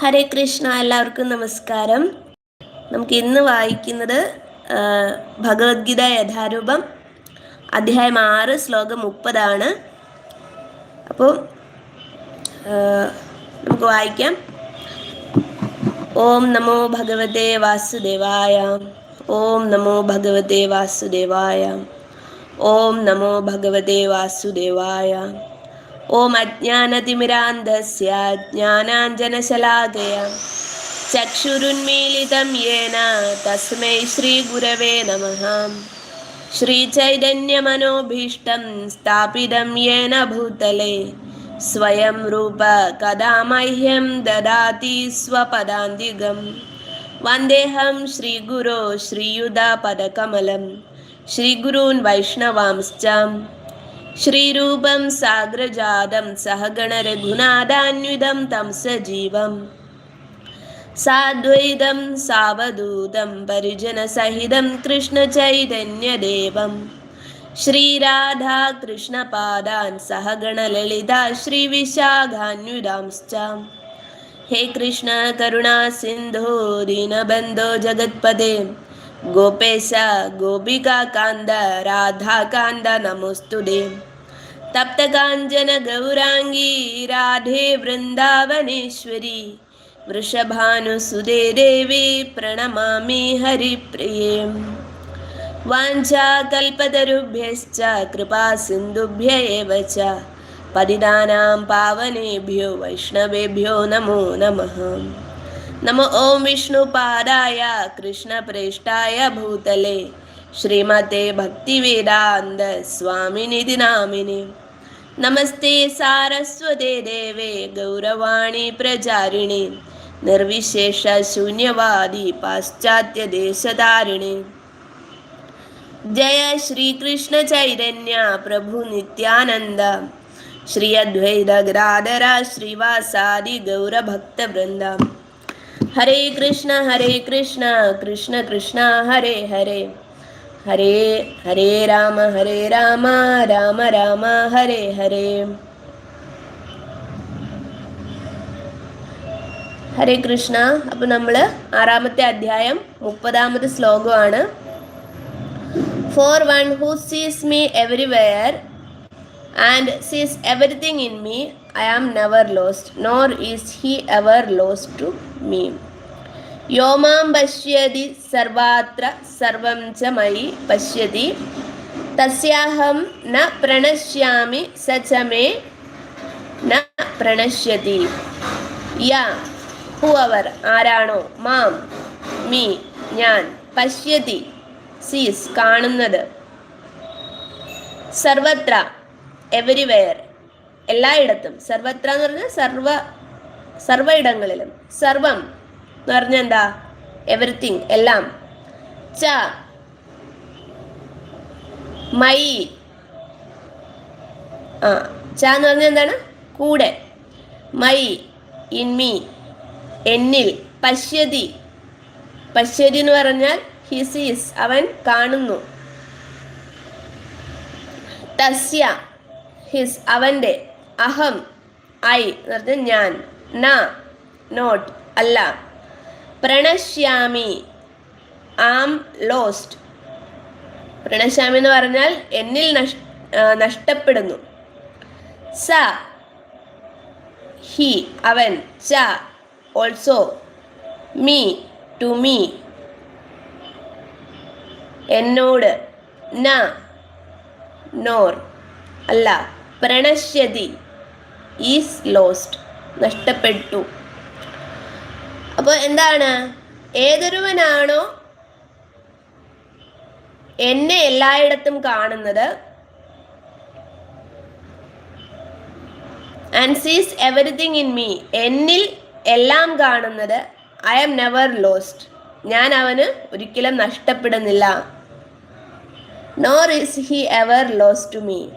ഹരേ കൃഷ്ണ എല്ലാവർക്കും നമസ്കാരം. നമുക്ക് ഇന്ന് വായിക്കുന്നത് ഭഗവത്ഗീത യഥാരൂപം അധ്യായം ആറ് ശ്ലോകം മുപ്പതാണ്. അപ്പോൾ നമുക്ക് വായിക്കാം. ഓം നമോ ഭഗവതേ വാസുദേവായ ഓം നമോ ഭഗവതേ വാസുദേവായ ഓം നമോ ഭഗവതേ വാസുദേവായ. ॐ अज्ञानतिमिरान्धस्य ज्ञानाञ्जनशलाकय चक्षुरुन्मीलितं येन तस्मै श्रीगुरवे नमः। श्रीचैतन्यमनोभीष्टं स्थापितं येन भूतले। स्वयं रूप कदा मह्यं ददाति स्वपदान्तिगं वन्देऽहं श्रीगुरो श्रीयुधपदकमलं श्रीगुरून् वैष्णवांश्च श्रीरूपं साग्रजातं सहगणरघुनादान्विदं तं सजीवम् साद्वैतं सावधूतं परिजनसहितं कृष्णचैतन्यदेवं। श्रीराधाकृष्णपादान् सहगणललिता श्रीविशाखान्विदांश्च। हे कृष्ण, करुणा, सिन्धो, दीनबन्धो जगत्पदे गोपेश गोपिकान्द राधाकान्द नमोऽस्तु ते तप्तकाञ्चन गौराङ्गी राधे वृन्दावनेश्वरी वृषभानुसुदे देवी प्रणमामि हरिप्रिये वाञ्छाकल्पतरुभ्यश्च कृपा सिन्धुभ्य एव च। पतितानां पावनेभ्यो, वैष्णवेभ्यो नमो नमः। नमो ॐ विष्णुपादाय, कृष्णप्रेष्ठाय भूतले। శ్రీమతే భక్తి వేదాంత స్వామినిధి నామిని నమస్తే సారస్వతే దేవే గౌరవాణి ప్రజారిణి నిర్విశేష శూన్యవాది పాశ్చాత్య దేశధారిణి జయ శ్రీకృష్ణ చైతన్య ప్రభు నిత్యానంద श्री अद्वैत ग्राधरा श्रीवासादि गौरभक्तवृन्द हरे कृष्ण हरे कृष्ण कृष्ण कृष्ण हरे हरे ഹരേ ഹരേ രാമ ഹരേ രാമ രാമ രാമ ഹരേ ഹരേ. ഹരേ കൃഷ്ണ അപ്പൊ നമ്മൾ ആറാമത്തെ അധ്യായം മുപ്പതാമത് ശ്ലോകമാണ്. For one who sees me everywhere and sees everything in me I am never lost nor is he ever lost to me യോ മാം പശ്യതി സർവാത്ര സർവം ച മയി പശ്യതി. തസ്യാഹം ന പ്രണശ്യാമി സ ച മേ ന പ്രണശ്യതി. യ ഹു അവർ ആരാണോ മാം മീ ഞാൻ പശ്യതി സീസ് കാണുന്നത്. സർവത്ര എവരിവെയർ എല്ലായിടത്തും. സർവത്ര എന്ന് പറഞ്ഞാൽ സർവ സർവയിടങ്ങളിലും സർവം എന്ന് പറഞ്ഞാൽ എന്താ എവറിത്തിങ് എല്ലാം. ച. മൈ. ആ ച എന്ന് പറഞ്ഞാൽ എന്താണ്? കൂടെ. മൈ ഇൻ മീ. എന്നിൽ പശ്യതി. പശ്യതി എന്ന് പറഞ്ഞാൽ ഹിസീസ് അവൻ കാണുന്നു. തസ്യ ഹിസ് അവന്റെ. അഹം ഐ എന്ന് പറഞ്ഞാൽ ഞാൻ. ന നോട്ട് അല്ല. പ്രണശ്യാമി. ആം ലോസ്റ്റ്. പ്രണശ്യാമി എന്ന് പറഞ്ഞാൽ എന്നിൽ നഷ് നഷ്ടപ്പെടുന്നു. സ ഹി അവൻ ച ഓൾസോ മീ ടു മീ എന്നോട് ന നോർ അല്ല പ്രണശ്യതി ഈസ് ലോസ്റ്റ് നഷ്ടപ്പെട്ടു. അപ്പോൾ എന്താണ്? ഏതൊരുവനാണോ എന്നെ എല്ലായിടത്തും കാണുന്നത്. And sees everything in me എന്നിൽ എല്ലാം കാണുന്നത്. ഐ ആം നെവർ ലോസ്റ്റ് ഞാൻ അവന് ഒരിക്കലും നഷ്ടപ്പെടുന്നില്ല. Nor is he ever lost to me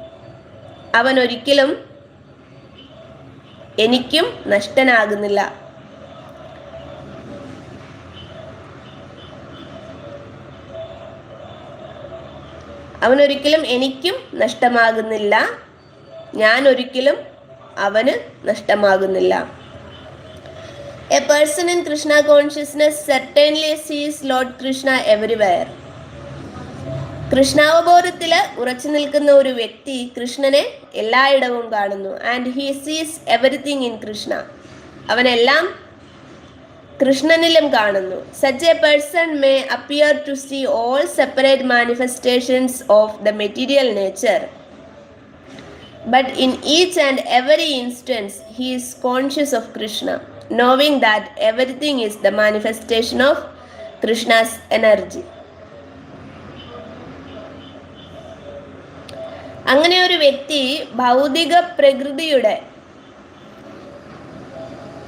അവൻ ഒരിക്കലും എനിക്കും നഷ്ടനാകുന്നില്ല. അവനൊരിക്കലും എനിക്കും നഷ്ടമാകുന്നില്ല. ഞാൻ ഒരിക്കലും അവന് നഷ്ടമാകുന്നില്ല. A person in Krishna consciousness certainly sees lord Krishna everywhere കൃഷ്ണാവബോധത്തിൽ ഉറച്ചു നിൽക്കുന്ന ഒരു വ്യക്തി കൃഷ്ണനെ എല്ലായിടവും കാണുന്നു. And he sees everything in Krishna അവനെല്ലാം കൃഷ്ണനിലും കാണുന്നു. Such a person may appear to see all separate manifestations of the material nature but in each and every instance he is conscious of Krishna knowing that everything is the manifestation of Krishna's energy അങ്ങനെ ഒരു വ്യക്തി ഭൗതിക പ്രകൃതിയുടെ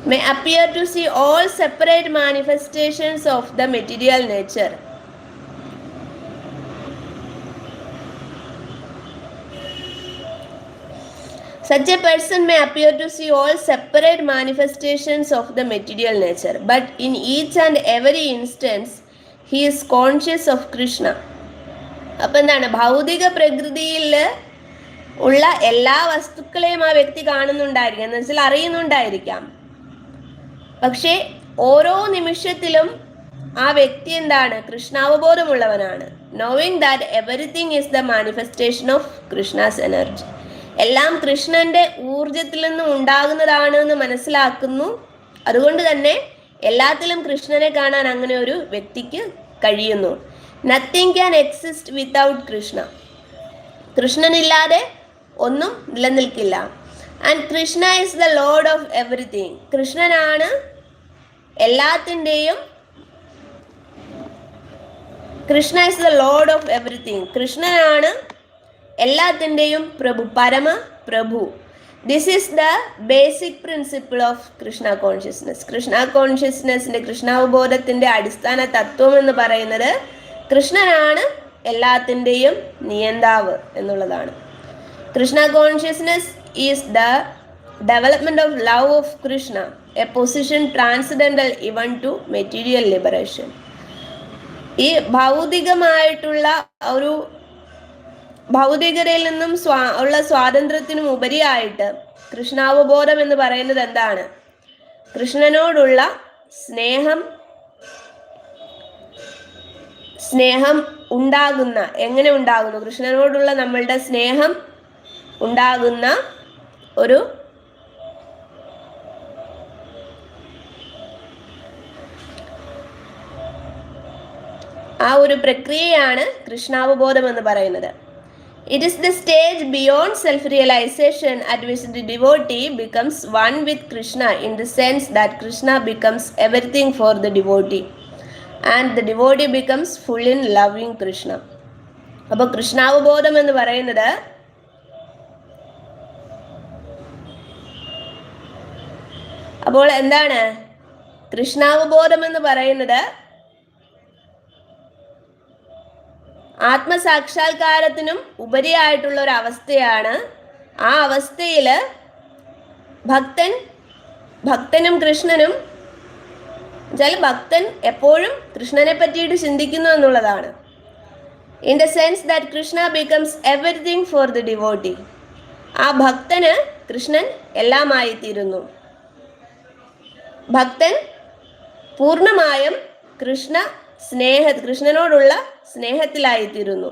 may appear to see all separate manifestations of the material nature. Such a person may appear to see all separate manifestations of the material nature, but in each and every instance, he is conscious of Krishna. അപ്പം എന്താണ് ഭൗതിക പ്രകൃതിയിൽ ഉള്ള എല്ലാ വസ്തുക്കളെയും ആ വ്യക്തി കാണുന്നുണ്ടായിരിക്കാം എന്ന് വെച്ചാൽ അറിയുന്നുണ്ടായിരിക്കാം പക്ഷേ ഓരോ നിമിഷത്തിലും ആ വ്യക്തി എന്താണ്? കൃഷ്ണാവബോധമുള്ളവനാണ്. Knowing that everything is the manifestation of Krishna's energy എല്ലാം കൃഷ്ണന്റെ ഊർജത്തിൽ നിന്നും ഉണ്ടാകുന്നതാണ് എന്ന് മനസ്സിലാക്കുന്നു. അതുകൊണ്ട് തന്നെ എല്ലാത്തിലും കൃഷ്ണനെ കാണാൻ അങ്ങനെ ഒരു വ്യക്തിക്ക് കഴിയുന്നു. Nothing can exist without Krishna കൃഷ്ണനില്ലാതെ ഒന്നും നിലനിൽക്കില്ല. And Krishna is the lord of everything കൃഷ്ണനാണ് എല്ലാത്തിന്റെയും Krishna is the lord of everything കൃഷ്ണനാണ് എല്ലാത്തിന്റെയും പ്രഭു പരമ പ്രഭു. This is the basic principle of Krishna consciousness Krishna കോൺഷ്യസ്നെസ്സിന്റെ കൃഷ്ണാവബോധത്തിന്റെ അടിസ്ഥാന തത്വം എന്ന് പറയുന്നത് കൃഷ്ണനാണ് എല്ലാത്തിന്റെയും നിയന്താവ് എന്നുള്ളതാണ്. Krishna consciousness is the development of love of Krishna, a position transcendental even to material liberation. ഈ ഭൗതികമായിട്ടുള്ള ഒരു ഭൗതികതയിൽ നിന്നും സ്വാ ഉള്ള സ്വാതന്ത്ര്യത്തിനും ഉപരിയായിട്ട് കൃഷ്ണാവബോധം എന്ന് പറയുന്നത് എന്താണ് കൃഷ്ണനോടുള്ള സ്നേഹം സ്നേഹം ഉണ്ടാകുന്ന എങ്ങനെ ഉണ്ടാകുന്നു കൃഷ്ണനോടുള്ള നമ്മളുടെ സ്നേഹം ഉണ്ടാകുന്ന ഒരു ആ ഒരു പ്രക്രിയയാണ് കൃഷ്ണാവബോധം എന്ന് പറയുന്നത്. It is the stage beyond self realization at which the devotee becomes one with Krishna in the sense that Krishna becomes everything for the devotee and the devotee becomes full in loving Krishna അപ്പോൾ കൃഷ്ണാവബോധം എന്ന് പറയുന്നത് അപ്പോൾ എന്താണ്? കൃഷ്ണാവബോധം എന്ന് പറയുന്നത് ആത്മസാക്ഷാത്കാരത്തിനും ഉപരിയായിട്ടുള്ള ഒരു അവസ്ഥയാണ്. ആ അവസ്ഥയിൽ ഭക്തൻ ഭക്തനും കൃഷ്ണനും വെച്ചാൽ ഭക്തൻ എപ്പോഴും കൃഷ്ണനെ പറ്റിയിട്ട് ചിന്തിക്കുന്നു എന്നുള്ളതാണ്. In the sense that Krishna becomes everything for the devotee ആ ഭക്തന് കൃഷ്ണൻ എല്ലാമായി തീരുന്നു ഭക്തൻ പൂർണമായും കൃഷ്ണ സ്നേഹ കൃഷ്ണനോടുള്ള സ്നേഹത്തിലായിത്തീരുന്നു.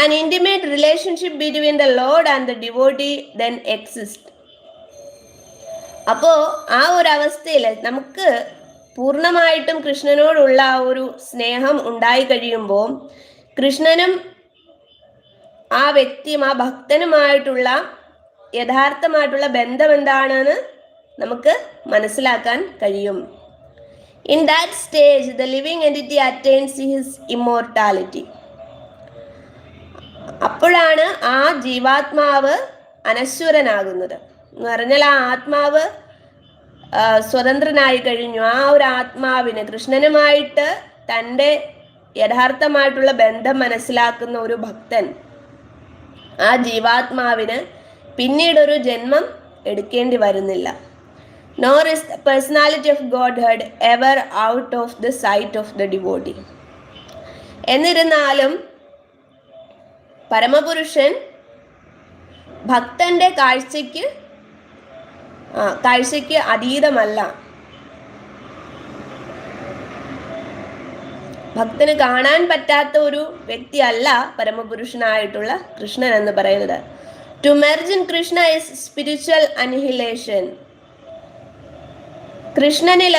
An intimate relationship between the lord and the devotee then exist അപ്പോൾ ആ ഒരു അവസ്ഥയിൽ നമുക്ക് പൂർണമായിട്ടും കൃഷ്ണനോടുള്ള ആ ഒരു സ്നേഹം ഉണ്ടായി കഴിയുമ്പോൾ കൃഷ്ണനും ആ വ്യക്തിയും ആ ഭക്തനുമായിട്ടുള്ള യഥാർത്ഥമായിട്ടുള്ള ബന്ധം എന്താണെന്ന് നമുക്ക് മനസ്സിലാക്കാൻ കഴിയും. In that stage the living entity attains his immortality അപ്പോഴാണ് ആ ജീവാത്മാവ് അനശ്വരനാകുന്നത്. എന്ന് പറഞ്ഞാൽ ആ ആത്മാവ് സ്വതന്ത്രനായി കഴിഞ്ഞു. ആ ഒരു ആത്മാവിന് കൃഷ്ണനുമായിട്ട് തന്റെ യഥാർത്ഥമായിട്ടുള്ള ബന്ധം മനസ്സിലാക്കുന്ന ഒരു ഭക്തൻ ആ ജീവാത്മാവിന് പിന്നീടൊരു ജന്മം എടുക്കേണ്ടി വരുന്നില്ല. Nor is the personality of godhead ever out of the sight of the devotee. എന്നിരുന്നാലും പരമപുരുഷൻ ഭക്തന്റെ കാഴ്ചയ്ക്ക് കാഴ്ചയ്ക്ക് അതീതമല്ല. ഭക്തന് കാണാൻ പറ്റാത്ത ഒരു വ്യക്തിയല്ല പരമപുരുഷനായിട്ടുള്ള കൃഷ്ണൻ എന്ന് പറയുന്നത്. To merge in Krishna is spiritual annihilation കൃഷ്ണനിൽ?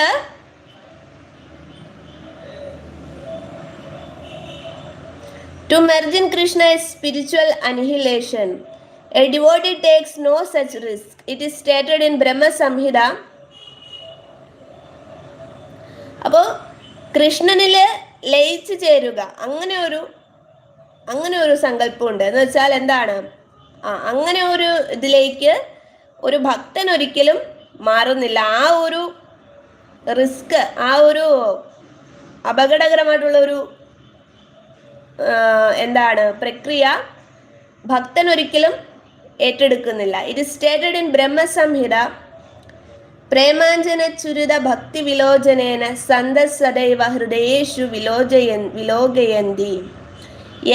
To merge in Krishna is spiritual annihilation a devotee takes no such risk it is stated in Brahma Samhita അപ്പോൾ കൃഷ്ണനിൽ ലയിച്ചു ചേരുക. അങ്ങനെ ഒരു അങ്ങനെ ഒരു സങ്കല്പമുണ്ട്. എന്ന് വെച്ചാൽ എന്താണ്? ആ അങ്ങനെ ഒരു ഇതിലേക്ക് ഒരു ഭക്തൻ ഒരിക്കലും മാറുന്നില്ല. ആ ഒരു റിസ്ക് ആ ഒരു അപകടകരമായിട്ടുള്ള ഒരു എന്താണ് പ്രക്രിയ ഭക്തൻ ഒരിക്കലും ഏറ്റെടുക്കുന്നില്ല ഇറ്റ് സ്റ്റേറ്റഡ് ഇൻ ബ്രഹ്മസംഹിത പ്രേമാഞ്ജന ചുരിത ഭക്തി വിലോചനേന സന്തസദൈവ ഹൃദയേഷു വിലോചയൻ വിലോകയന്തി.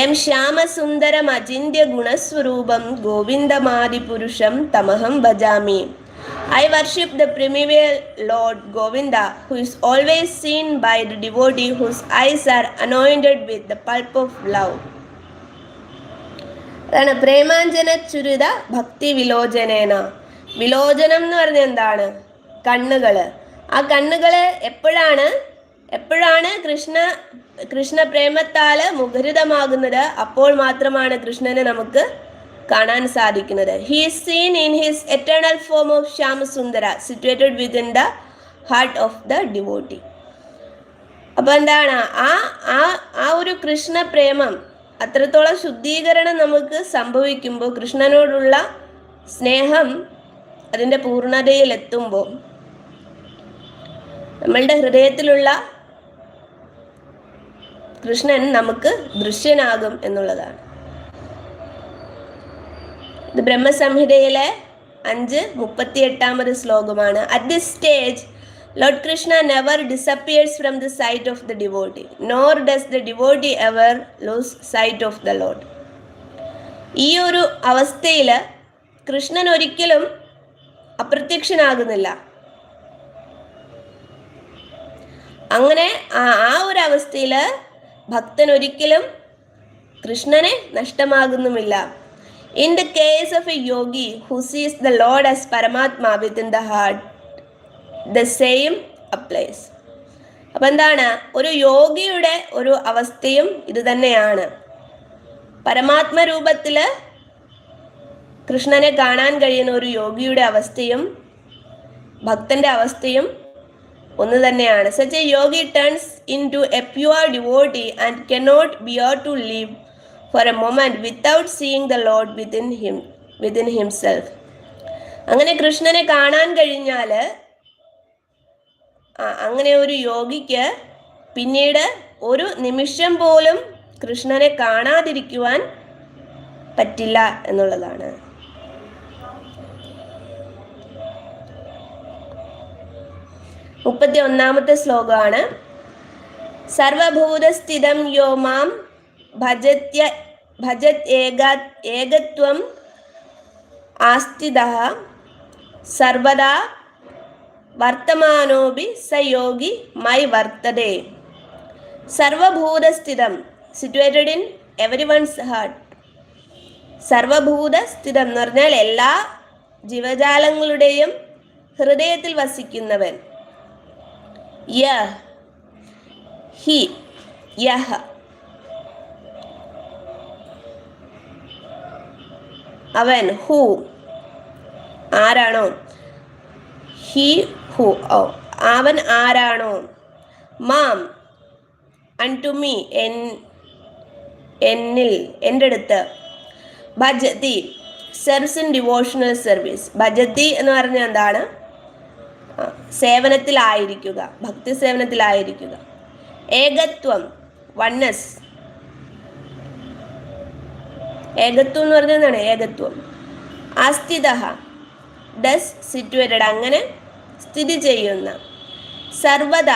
എം ശ്യാമസുന്ദരം അചിന്യ ഗുണസ്വരൂപം ഗോവിന്ദമാദിപുരുഷം തമഹം ഭജാമി. I worship the primeval lord Govinda who is always seen by the devotee whose eyes are anointed with the pulp of love അതാണ് പ്രേമാഞ്ജന ചുരിത ഭക്തി വിലോചനേന. വിലോചനം എന്ന് പറഞ്ഞ എന്താണ്? കണ്ണുകൾ ആ കണ്ണുകൾ എപ്പോഴാണ്? എപ്പോഴാണ് കൃഷ്ണ കൃഷ്ണ പ്രേമത്താൽ മുഖരിതമാകുന്നത്? അപ്പോൾ മാത്രമാണ് കൃഷ്ണനെ നമുക്ക് കാണാൻ സാധിക്കുന്നത്. He is seen in his eternal form of Shyamasundara situated within the heart of the devotee അപ്പോൾ എന്താണ്? ആ ആ ആ ഒരു കൃഷ്ണ പ്രേമം അത്രത്തോളം ശുദ്ധീകരണം നമുക്ക് സംഭവിക്കുമ്പോൾ കൃഷ്ണനോടുള്ള സ്നേഹം അതിന്റെ പൂർണതയിലെത്തുമ്പോൾ നമ്മളുടെ ഹൃദയത്തിലുള്ള കൃഷ്ണൻ നമുക്ക് ദൃശ്യനാകും എന്നുള്ളതാണ്. ഇത് ബ്രഹ്മസംഹിതയിലെ അഞ്ച് മുപ്പത്തി എട്ടാമത് ശ്ലോകമാണ്. At this stage lord Krishna never disappears from the sight of the devotee nor does the devotee ever lose sight of the lord ഈ ഒരു അവസ്ഥയിൽ കൃഷ്ണൻ ഒരിക്കലും അപ്രത്യക്ഷനാകുന്നില്ല. അങ്ങനെ ആ ഒരു അവസ്ഥയിൽ ഭക്തൻ ഒരിക്കലും കൃഷ്ണനെ നഷ്ടമാകുന്നുമില്ല. In the case of a yogi who sees the Lord as Paramatma within the heart, the same applies. അപ്പം എന്താണ്? ഒരു യോഗിയുടെ ഒരു അവസ്ഥയും ഇത് തന്നെയാണ്. പരമാത്മ രൂപത്തിൽ കൃഷ്ണനെ കാണാൻ കഴിയുന്ന ഒരു യോഗിയുടെ അവസ്ഥയും ഭക്തന്റെ അവസ്ഥയും ഒന്ന് തന്നെയാണ്. Such a yogi turns into a pure devotee and cannot bear to live for a moment without seeing the lord within him within himself അങ്ങനെ കൃഷ്ണനെ കാണാൻ കഴിഞ്ഞാൽ അങ്ങനെ ഒരു യോഗിക്ക് പിന്നീട് ഒരു നിമിഷം പോലും കൃഷ്ണനെ കാണാതിരിക്കുവാൻ പറ്റില്ല എന്നുള്ളതാണ്. മുപ്പത്തി ഒന്നാമത്തെ ശ്ലോകമാണ്. സർവഭൂതസ്ഥിതം യോ മാം ഭജത്യ ഭജത് ഏകാ ഏകത്വം ആസ്ഥിത സർവദാ വർത്തമാനോപി സയോഗി മൈ വർത്തതേ. സർവഭൂതസ്ഥിതം situated in every once heart സർവഭൂതസ്ഥിതം എന്ന് പറഞ്ഞാൽ എല്ലാ ജീവജാലങ്ങളുടെയും ഹൃദയത്തിൽ വസിക്കുന്നവൻ. യ ഹി യഹ്. അവൻ ഹു. ആരാണോ? He who. ഓ അവൻ ആരാണോ? മാം. Unto me. എൻ എന്നിൽ. എന്റെ അടുത്ത്. ഭജതി സെർവ്സ് ഇൻ ഡിവോഷണൽ സർവീസ്. ഭജതി എന്ന് പറഞ്ഞാൽ എന്താണ്? സേവനത്തിലായിരിക്കുക. ഭക്തി സേവനത്തിലായിരിക്കുക. ഏകത്വം. വണ്ണസ്. ഏകത്വം എന്ന് പറഞ്ഞാൽ എന്താണ്? ഏകത്വം. അസ്ഥിത ഡസ് സിറ്റുവേറ്റഡ് അങ്ങനെ സ്ഥിതി ചെയ്യുന്ന. സർവത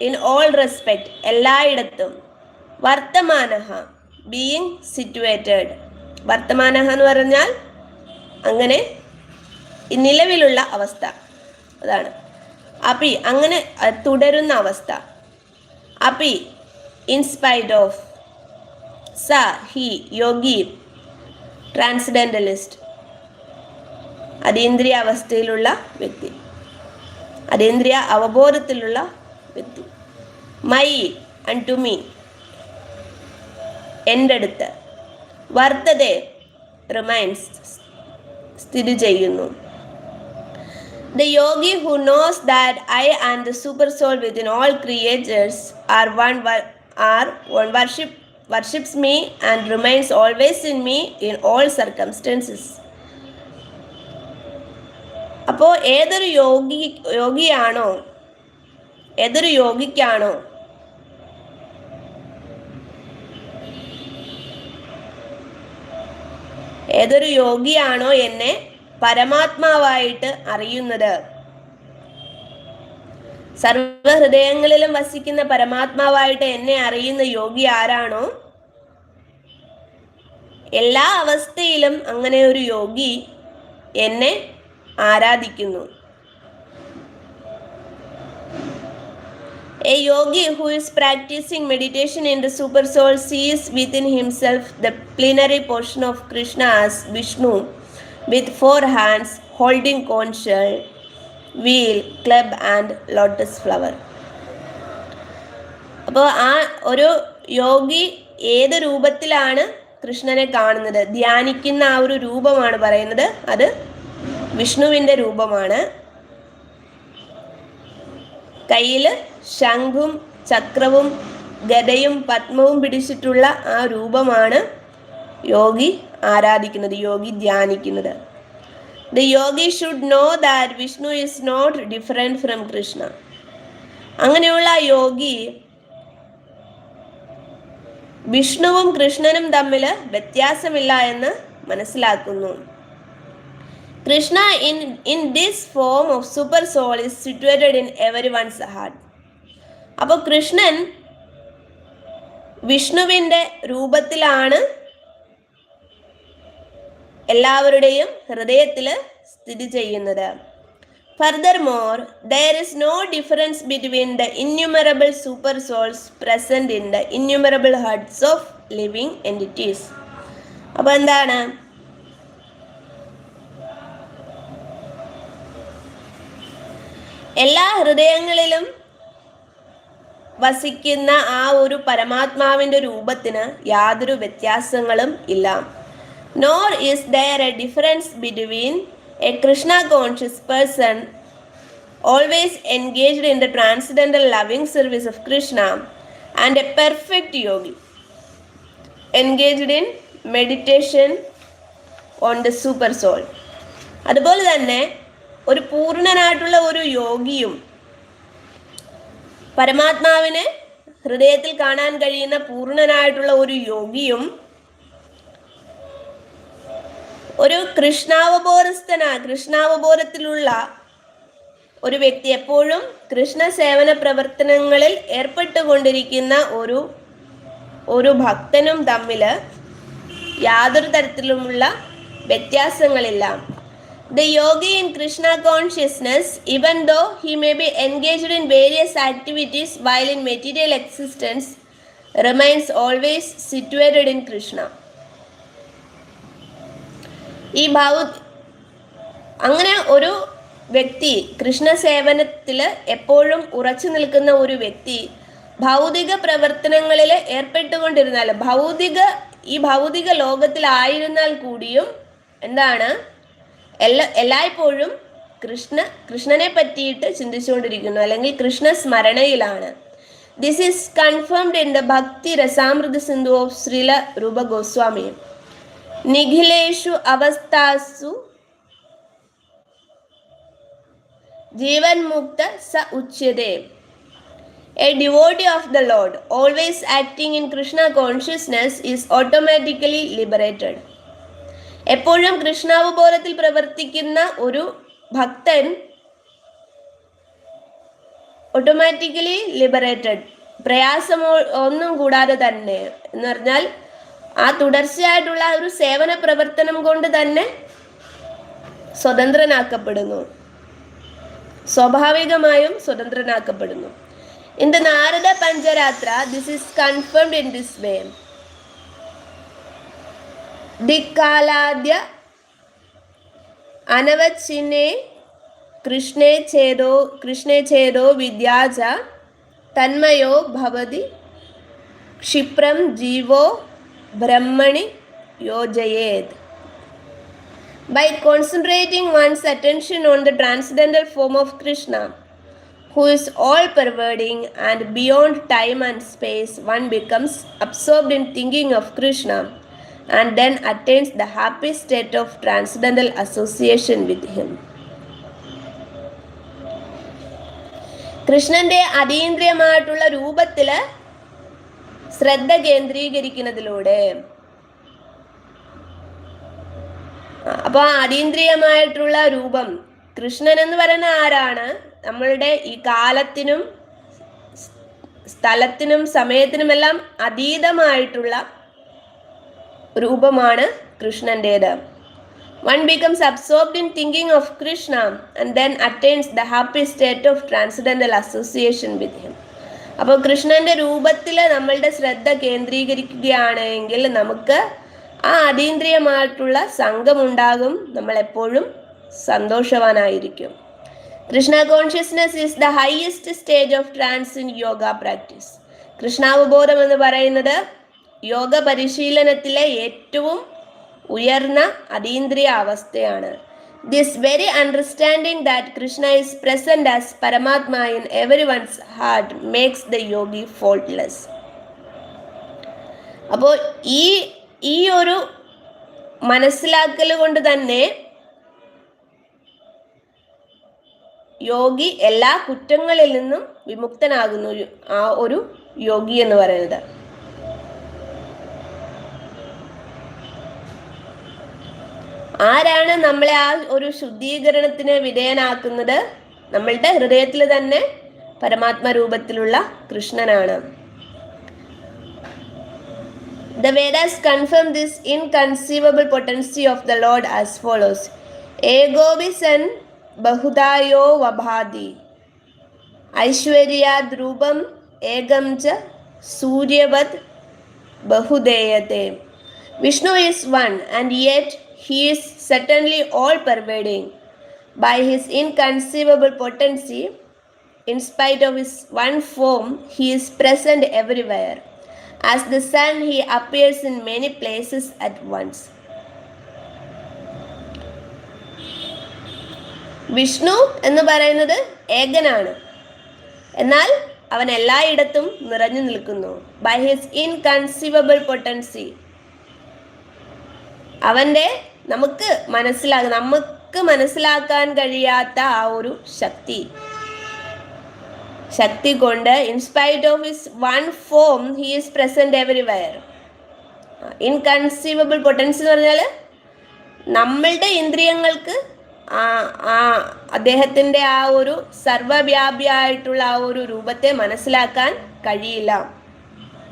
ഇൻ ഓൾ റെസ്പെക്റ്റ് എല്ലായിടത്തും. വർത്തമാന ബീയിങ് സിറ്റുവേറ്റഡ് വർത്തമാന എന്ന് പറഞ്ഞാൽ അങ്ങനെ നിലവിലുള്ള അവസ്ഥ. അതാണ്. അപ്പി അങ്ങനെ തുടരുന്ന അവസ്ഥ. അപ്പി ഇൻസ്പൈറ്റ് ഓഫ് സ ഹി യോഗി ട്രാൻസ്ഡെന്റലിസ്റ്റ് അതീന്ദ്രിയ അവസ്ഥയിലുള്ള വ്യക്തി. അതീന്ദ്രിയ അവബോധത്തിലുള്ള വ്യക്തി. മൈ ആൻഡ് ടു മീ എന്റെ അടുത്ത് വർത്തതെ റിമൈൻസ് സ്ഥിതി ചെയ്യുന്നു. The yogi who knows that I and the supersoul within all creatures are one are one worship worships me and remains always in me in all circumstances. അപ്പോൾ ഏതൊരു യോഗി യോഗിയാണോ ഏതൊരു യോഗിക്കാണോ ഏതൊരു യോഗിയാണോ എന്നെ പരമാത്മാവായിട്ട് അറിയുന്നത് സർവഹൃദയങ്ങളിലും വസിക്കുന്ന പരമാത്മാവായിട്ട് എന്നെ അറിയുന്ന യോഗി ആരാണോ? എല്ലാ അവസ്ഥയിലും അങ്ങനെ ഒരു യോഗി എന്നെ ആരാധിക്കുന്നു. A yogi who is practising meditation in the supersoul sees within himself the plenary portion of Krishna as Vishnu with four hands holding conchshell wheel, club and lotus flower. അപ്പോൾ ആ ഒരു യോഗി ഏത് രൂപത്തിലാണ് കൃഷ്ണനെ കാണുന്നത്? ധ്യാനിക്കുന്ന ആ ഒരു രൂപമാണ് പറയുന്നത്. അത് വിഷ്ണുവിന്റെ രൂപമാണ്. കയ്യിൽ ശംഖും ചക്രവും ഗതയും പത്മവും പിടിച്ചിട്ടുള്ള ആ രൂപമാണ് യോഗി ആരാധിക്കുന്നത് യോഗി ധ്യാനിക്കുന്നത്. The yogi should know that Vishnu is not different from Krishna അങ്ങനെയുള്ള യോഗി വിഷ്ണുവും കൃഷ്ണനും തമ്മിൽ വ്യത്യാസമില്ല എന്ന് മനസ്സിലാക്കുന്നു. Krishna in in this form of supersoul is situated in everyone's heart അപ്പോൾ കൃഷ്ണൻ വിഷ്ണുവിന്റെ രൂപത്തിലാണ് എല്ലാവരുടെയും ഹൃദയത്തിൽ സ്ഥിതി ചെയ്യുന്നത്. Furthermore there is no difference between the innumerable supersouls present in the innumerable hearts of living entities അപ്പോൾ എന്താണ്? എല്ലാ ഹൃദയങ്ങളിലും വസിക്കുന്ന ആ ഒരു പരമാത്മാവിന്റെ രൂപത്തിന് യാതൊരു വ്യത്യാസങ്ങളും ഇല്ല. Nor is there a difference between a Krishna conscious person always engaged in the transcendental loving service of Krishna and a perfect yogi engaged in meditation on the supersoul അതുപോലെ തന്നെ ഒരു പൂർണനായിട്ടുള്ള ഒരു യോഗിയും പരമാത്മാവിനെ ഹൃദയത്തിൽ കാണാൻ കഴിയുന്ന പൂർണനായിട്ടുള്ള ഒരു യോഗിയും ഒരു കൃഷ്ണാവബോധസ്ഥനാ കൃഷ്ണാവബോധത്തിലുള്ള ഒരു വ്യക്തി എപ്പോഴും കൃഷ്ണ സേവന പ്രവർത്തനങ്ങളിൽ ഏർപ്പെട്ടുകൊണ്ടിരിക്കുന്ന ഒരു ഒരു ഭക്തനും തമ്മിൽ യാതൊരു തരത്തിലുമുള്ള വ്യത്യാസങ്ങളില്ല. The yogi in Krishna consciousness even though he may be engaged in various activities while in material existence remains always situated in Krishna ഈ ഭാവ അങ്ങനെ ഒരു വ്യക്തി കൃഷ്ണ സേവനത്തിൽ എപ്പോഴും ഉറച്ചു നിൽക്കുന്ന ഒരു വ്യക്തി ഭൗതിക പ്രവർത്തനങ്ങളിൽ ഏർപ്പെട്ടുകൊണ്ടിരുന്നാൽ ഭൗതിക ഈ ഭൗതിക ലോകത്തിലായിരുന്നാൽ കൂടിയും എന്താണ്? എല്ലാ എല്ലായ്പ്പോഴും കൃഷ്ണ കൃഷ്ണനെ പറ്റിയിട്ട് ചിന്തിച്ചുകൊണ്ടിരിക്കുന്നു. അല്ലെങ്കിൽ Krishna സ്മരണയിലാണ് this is confirmed in the Bhakti Rasamrita Sindhu of Srila രൂപ ഗോസ്വാമി നിഖിലേഷു അവസ്ഥാസു ജീവൻ മുക്ത സ ഉച്യതേ. A devotee of the lord always acting in Krishna consciousness is automatically liberated എപ്പോഴും കൃഷ്ണാവബോധത്തിൽ പ്രവർത്തിക്കുന്ന ഒരു ഭക്തൻ ഓട്ടോമാറ്റിക്കലി ലിബറേറ്റഡ് പ്രയാസമോ ഒന്നും കൂടാതെ തന്നെ. എന്ന് പറഞ്ഞാൽ ആ തുടർച്ചയായിട്ടുള്ള ഒരു സേവന പ്രവർത്തനം കൊണ്ട് തന്നെ സ്വതന്ത്രനാക്കപ്പെടുന്നു. സ്വാഭാവികമായും സ്വതന്ത്രനാക്കപ്പെടുന്നു. In the Narada Pancharatra this is confirmed in this way ദിക്കാലാദ്യ അനവച്ചിനെ കൃഷ്ണേ ചേതോ കൃഷ്ണേ ചേതോ വിദ്യാജ തന്മയോ ഭവതി ക്ഷിപ്രം ജീവോ ബ്രഹ്മണി യോജയേത് By concentrating one's attention on the transcendental form of Krishna, who is all pervading and beyond time and space, one becomes absorbed in thinking of Krishna and then attains the happy state of transcendental association with him. കൃഷ്ണന്റെ അതീന്ദ്രിയമായിട്ടുള്ള രൂപത്തില് ശ്രദ്ധ കേന്ദ്രീകരിക്കുന്നതിലൂടെ. അപ്പൊ അതീന്ദ്രിയമായിട്ടുള്ള രൂപം. കൃഷ്ണൻ എന്ന് പറയുന്ന ആരാണ്? നമ്മളുടെ ഈ കാലത്തിനും സ്ഥലത്തിനും സമയത്തിനുമെല്ലാം അതീതമായിട്ടുള്ള രൂപമാണ് കൃഷ്ണന്റേത്. One becomes absorbed in thinking of Krishna and then attains the happy state of transcendental association with him അപ്പോൾ കൃഷ്ണന്റെ രൂപത്തിൽ നമ്മളുടെ ശ്രദ്ധ കേന്ദ്രീകരിക്കുകയാണെങ്കിൽ നമുക്ക് ആ അതീന്ദ്രിയമായിട്ടുള്ള സംഘമുണ്ടാകും. നമ്മൾ എപ്പോഴും സന്തോഷവാനായിരിക്കും. Krishna consciousness is the highest stage of trance in yoga practice കൃഷ്ണാവബോധം എന്ന് പറയുന്നത് യോഗ പരിശീലനത്തിലെ ഏറ്റവും ഉയർന്ന അതീന്ദ്രിയ അവസ്ഥയാണ്. This very understanding that Krishna is present as Paramatma in every one's heart makes the yogi faultless അപ്പോൾ ഈ ഈ ഒരു മനസ്സിലാക്കൽ കൊണ്ട് തന്നെ യോഗി എല്ലാ കുറ്റങ്ങളിൽ നിന്നും വിമുക്തനാകുന്നു ആ ഒരു യോഗി എന്ന് പറയുന്നത്. ആരാണ് നമ്മളെ ആ ഒരു ശുദ്ധീകരണത്തിന് വിധേയനാക്കുന്നത്? നമ്മളുടെ ഹൃദയത്തിൽ തന്നെ പരമാത്മ രൂപത്തിലുള്ള കൃഷ്ണനാണ്. The Vedas confirm this inconceivable potency of the Lord as follows ഏകോപിസൻ ബഹുദായോ വഭാതി ഐശ്വര്യാദ്രൂപം ഏകം ച സൂര്യവത് ബഹുദേയത്തെ Vishnu is one and yet he is certainly all pervading. By his inconceivable potency, in spite of his one form, he is present everywhere. As the sun, he appears in many places at once. Vishnu എന്ന് പറയുന്നത് ഏകനാണ് എന്നാൽ അവൻ എല്ലായിടത്തും നിറഞ്ഞു നിൽക്കുന്നു by his inconceivable potency അവൻ്റെ നമുക്ക് മനസ്സിലാകും നമുക്ക് മനസ്സിലാക്കാൻ കഴിയാത്ത ആ ഒരു ശക്തി. ശക്തി കൊണ്ട് in spite of his one form he is present everywhere inconceivable potency എന്ന് പറഞ്ഞാൽ നമ്മളുടെ ഇന്ദ്രിയങ്ങൾക്ക് ആ അദ്ദേഹത്തിന്റെ ആ ഒരു സർവവ്യാപിയായിട്ടുള്ള ആ ഒരു രൂപത്തെ മനസ്സിലാക്കാൻ കഴിയില്ല.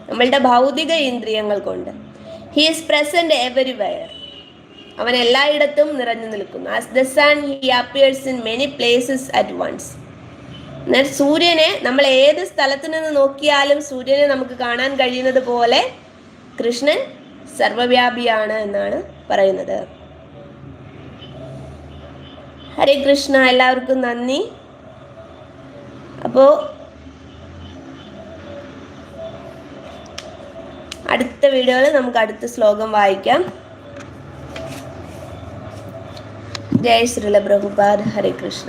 നമ്മളുടെ ഭൗതിക ഇന്ദ്രിയങ്ങൾ കൊണ്ട്. ഹി ഈസ് പ്രസന്റ് എവറിവെയർ അവൻ എല്ലായിടത്തും നിറഞ്ഞു നിൽക്കുന്നു. As the sun he appears in many places at once എന്നാൽ സൂര്യനെ നമ്മൾ ഏത് സ്ഥലത്ത് നിന്ന് നോക്കിയാലും സൂര്യനെ നമുക്ക് കാണാൻ കഴിയുന്നത് പോലെ കൃഷ്ണൻ സർവവ്യാപിയാണ് എന്നാണ് പറയുന്നത്. ഹരേ കൃഷ്ണ എല്ലാവർക്കും നന്ദി. അപ്പോൾ അടുത്ത വീഡിയോയിൽ നമുക്ക് അടുത്ത ശ്ലോകം വായിക്കാം. ജയ് ശ്രീല പ്രഭുപാദ് ഹരേ കൃഷ്ണ